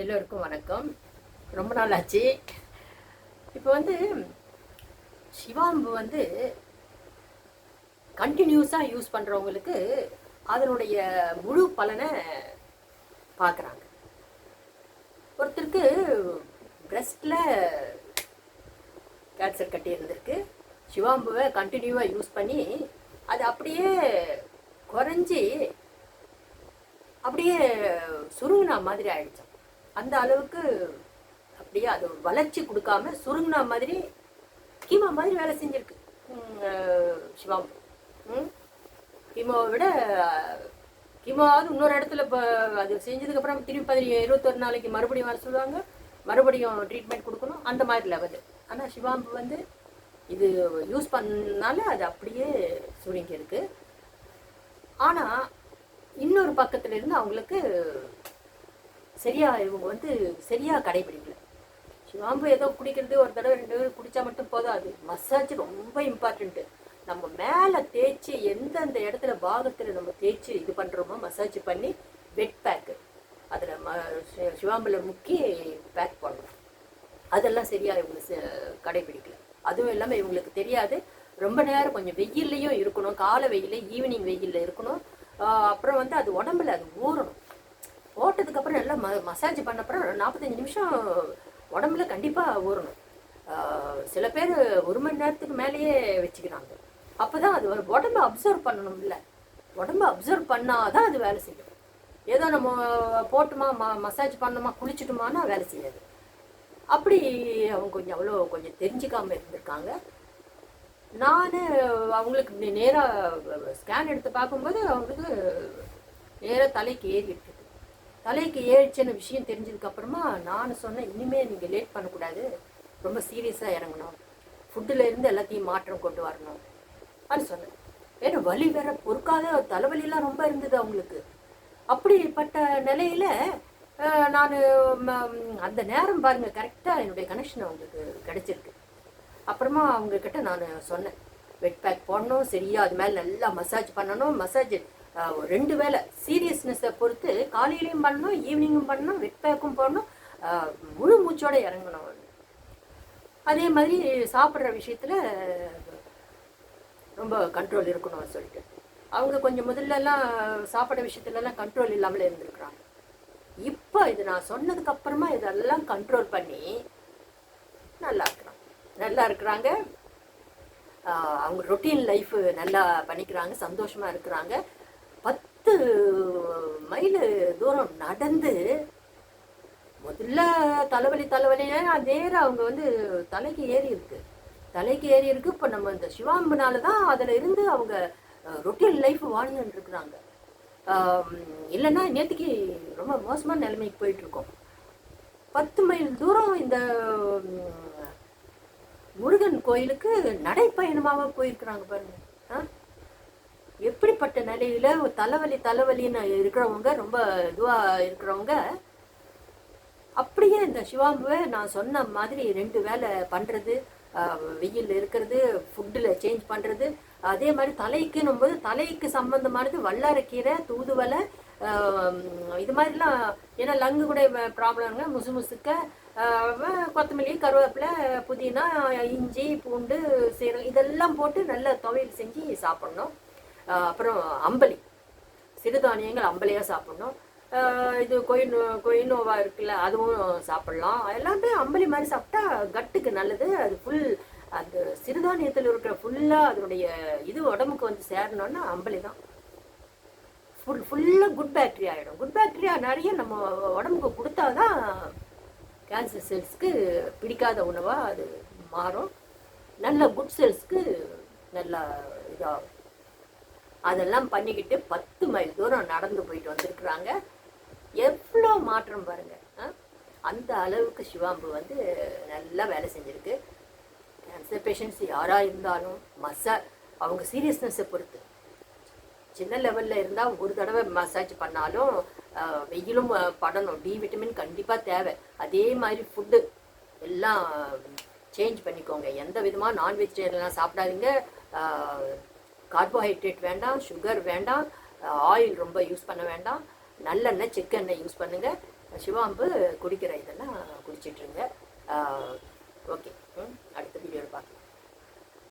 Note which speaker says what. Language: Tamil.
Speaker 1: எல்லோருக்கும் வணக்கம். ரொம்ப நாள் ஆச்சு இப்போ வந்து சிவாம்பு வந்து கண்டினியூஸாக யூஸ் பண்ணுறவங்களுக்கு அதனுடைய முழு பலனை பார்க்குறாங்க ஒருத்தருக்கு பிரஸ்டில் கேன்சர் கட்டி இருந்திருக்கு. சிவாம்புவை கண்டினியூவாக யூஸ் பண்ணி அது அப்படியே குறைஞ்சி அப்படியே சுருங்கினா மாதிரி ஆயிடுச்சாம். அந்த அளவுக்கு அப்படியே அது வளர்ச்சி கொடுக்காம சுருங்கினா மாதிரி கீமா மாதிரி வேலை செஞ்சிருக்கு. உம், அஹ், சிவாம்பு ம். கீமோவை விட கீமோவாவது இன்னொரு இடத்துல இப்போ அது செஞ்சதுக்கப்புறம் திரும்பி பதினி இருபத்தொரு நாளைக்கு மறுபடியும் வர சொல்லுவாங்க. மறுபடியும் ட்ரீட்மெண்ட் கொடுக்கணும். அந்த மாதிரி லெவல் ஆனால் சிவாம்பு வந்து இது யூஸ் பண்ணனால அது அப்படியே சுருங்கி இருக்கு ஆனால் இன்னொரு பக்கத்துல இருந்து அவங்களுக்கு சரியா இவங்க வந்து சரியா கடைபிடிக்கல. சிவாம்பு ஏதோ குடிக்கிறது ஒரு தடவை ரெண்டு தடவை குடிச்சா மட்டும் போதாது. மசாஜ் ரொம்ப இம்பார்ட்டண்ட்டு நம்ம மேலே தேய்ச்சி எந்தெந்த இடத்துல பாகத்தில் நம்ம தேய்ச்சி இது பண்ணுறோமோ மசாஜ் பண்ணி வெட் பேக்கு அதில் ம சிவாம்பில் சிவாம்புல முக்கி பேக் பண்ணணும். அதெல்லாம் சரியா இவங்க கடைபிடிக்கல. அதுவும் இல்லாமல் இவங்களுக்கு தெரியாது. ரொம்ப நேரம் கொஞ்சம் வெயில்லையும் இருக்கணும். காலை வெயில் ஈவினிங் வெயில்ல இருக்கணும். அப்புறம் வந்து அது உடம்புல அது ஊறணும். போட்டதுக்கு அப்புறம் நல்லா ம மசாஜ் பண்ண அப்புறம் நாற்பத்தஞ்சு நிமிஷம் உடம்புல கண்டிப்பாக ஊறணும். சில பேர் ஒரு மணி நேரத்துக்கு மேலேயே வச்சுக்கிறாங்க. அப்பதான் அது ஒரு உடம்ப அப்சர்வ் பண்ணணும்ல. உடம்ப அப்சர்வ் பண்ணால் தான் அது வேலை செய்யும். ஏதோ நம்ம போட்டுமா ம மசாஜ் பண்ணோமா குளிச்சுட்டுமானா வேலை செய்யாது. அப்படி அவங்க கொஞ்சம் அவ்வளோ கொஞ்சம் தெரிஞ்சுக்காம இருந்திருக்காங்க. நான் அவங்களுக்கு நேராக ஸ்கேன் எடுத்து பார்க்கும்போது அவங்களுக்கு நேராக தலைக்கு ஏறிட்டு தலைக்கு ஏழுச்சுன்னு விஷயம் தெரிஞ்சதுக்கப்புறமா நான் சொன்னேன் இனிமேல் நீங்கள் லேட் பண்ணக்கூடாது. ரொம்ப சீரியஸாக இறங்கணும். ஃபுட்டில் இருந்து எல்லாத்தையும் மாற்றம் கொண்டு வரணும். அப்படின்னு சொன்னேன். ஏன்னா வலி வேற பொறுக்காத தலைவலிலாம் ரொம்ப இருந்தது அவங்களுக்கு. அப்படிப்பட்ட நிலையில் நான் அந்த நேரம் பாருங்கள் கரெக்டாக என்னுடைய கனெக்ஷன் அவங்களுக்கு கிடச்சிருக்கு. அப்புறமா அவங்கக்கிட்ட நான் சொன்னேன். வெட் பேக் போடணும் சரியா அது மேலே நல்லா மசாஜ் பண்ணணும். மசாஜ் ரெண்டு வேளை சீரியஸ்னஸை பொறுத்து காலையிலையும் பண்ணணும் ஈவினிங்கும் பண்ணணும் வெட் பேக்கும் போடணும் முழு மூச்சோடு இறங்கணும் அதே மாதிரி சாப்பிட்ற விஷயத்தில் ரொம்ப கண்ட்ரோல் இருக்கணும்னு சொல்லிட்டு. அவங்க கொஞ்சம் முதல்லலாம் சாப்பிட்ற விஷயத்துலலாம் கண்ட்ரோல் இல்லாமல் இருந்திருக்கிறாங்க. இப்போ இது நான் சொன்னதுக்கு அப்புறமா இதெல்லாம் கண்ட்ரோல் பண்ணி நல்லா இருக்கிறாங்க. நல்லா இருக்கிறாங்க. அவங்க ரொட்டீன் லைஃப் நல்லா பண்ணிக்கிறாங்க சந்தோஷமாக இருக்கிறாங்க. மைல் தூரம் நடந்து முதல்ல தலைவலி தலைவலின்னு நேரம் அவங்க வந்து தலைக்கு ஏறி இருக்கு. தலைக்கு ஏறி இருக்கு. இப்போ நம்ம இந்த சிவாம்புனால தான் அதில் இருந்து அவங்க ரொட்டீன் லைஃப் வாழ்ந்துட்டு இருக்கிறாங்க. இல்லைன்னா நேற்றுக்கு ரொம்ப மோசமான நிலைமைக்கு போயிட்டுருக்கோம் பத்து மைல் தூரம் இந்த முருகன் கோயிலுக்கு நடைப்பயணமாக போயிருக்கிறாங்க பாருங்கள் எப்படிப்பட்ட நிலையில தலைவலி தலைவலின்னு இருக்கிறவங்க ரொம்ப இதுவா இருக்கிறவங்க அப்படியே இந்த சிவாம்புவை நான் சொன்ன மாதிரி ரெண்டு வேலை பண்றது வெயில் இருக்கிறது ஃபுட்டில் சேஞ்ச் பண்றது அதே மாதிரி தலைக்குன்னும் போது தலைக்கு சம்பந்தமானது வல்லாரக்கீரை தூதுவலை இது மாதிரிலாம் ஏன்னா லங்கு கூட ப்ராப்ளம்ங்க முசு முசுக்க கொத்தமல்லி கருவேப்பிலை புதினா இஞ்சி பூண்டு சீரகம் இதெல்லாம் போட்டு நல்ல துவையல் செஞ்சு சாப்பிடணும். அப்புறம் அம்பலி. சிறுதானியங்கள் அம்பலியாக சாப்பிடணும். இது கொயின் கொயினோவா இருக்குல்ல அதுவும் சாப்பிடலாம். எல்லாமே அம்பலி மாதிரி சாப்பிட்டா கட்டுக்கு நல்லது. அது ஃபுல் அந்த சிறுதானியத்தில் இருக்கிற ஃபுல்லாக அதனுடைய இது உடம்புக்கு வந்து சேரணும்னா அம்பலி தான். ஃபுல் ஃபுல்லாக குட் பேக்டீரியா ஆகிடும் குட் பேக்டீரியா நிறைய நம்ம உடம்புக்கு கொடுத்தா தான் கேன்சர் செல்ஸ்க்கு பிடிக்காத உணவாக அது மாறும். நல்ல குட் செல்ஸ்க்கு நல்லா இதாகும். அதெல்லாம் பண்ணிக்கிட்டு பத்து மைல் தூரம் நடந்து போயிட்டு வந்திருக்கிறாங்க. எவ்வளோ மாற்றம் பாருங்க. அந்த அளவுக்கு சிவாம்பு வந்து நல்லா வேலை செஞ்சிருக்கு. கேன்சர் பேஷண்ட்ஸ் யாராக இருந்தாலும் மசா அவங்க சீரியஸ்னஸை பொறுத்து. சின்ன லெவலில் இருந்தால் ஒரு தடவை மசாஜ் பண்ணாலும் வெயிலும் படணும். டி விட்டமின் கண்டிப்பாக தேவை. அதே மாதிரி ஃபுட்டு எல்லாம் சேஞ்ச் பண்ணிக்கோங்க. எந்த விதமாக நான் வெஜிடேரியன்லாம் சாப்பிடாதீங்க கார்போஹைட்ரேட் வேண்டாம் சுகர் வேண்டாம் ஆயில் ரொம்ப யூஸ் பண்ண வேண்டாம். நல்லெண்ணெய் செக்கெண்ணெய் யூஸ் பண்ணுங்கள் சிவாம்பு குடிக்கிற இதெல்லாம் குடிச்சிட்ருங்க ஓகே ம்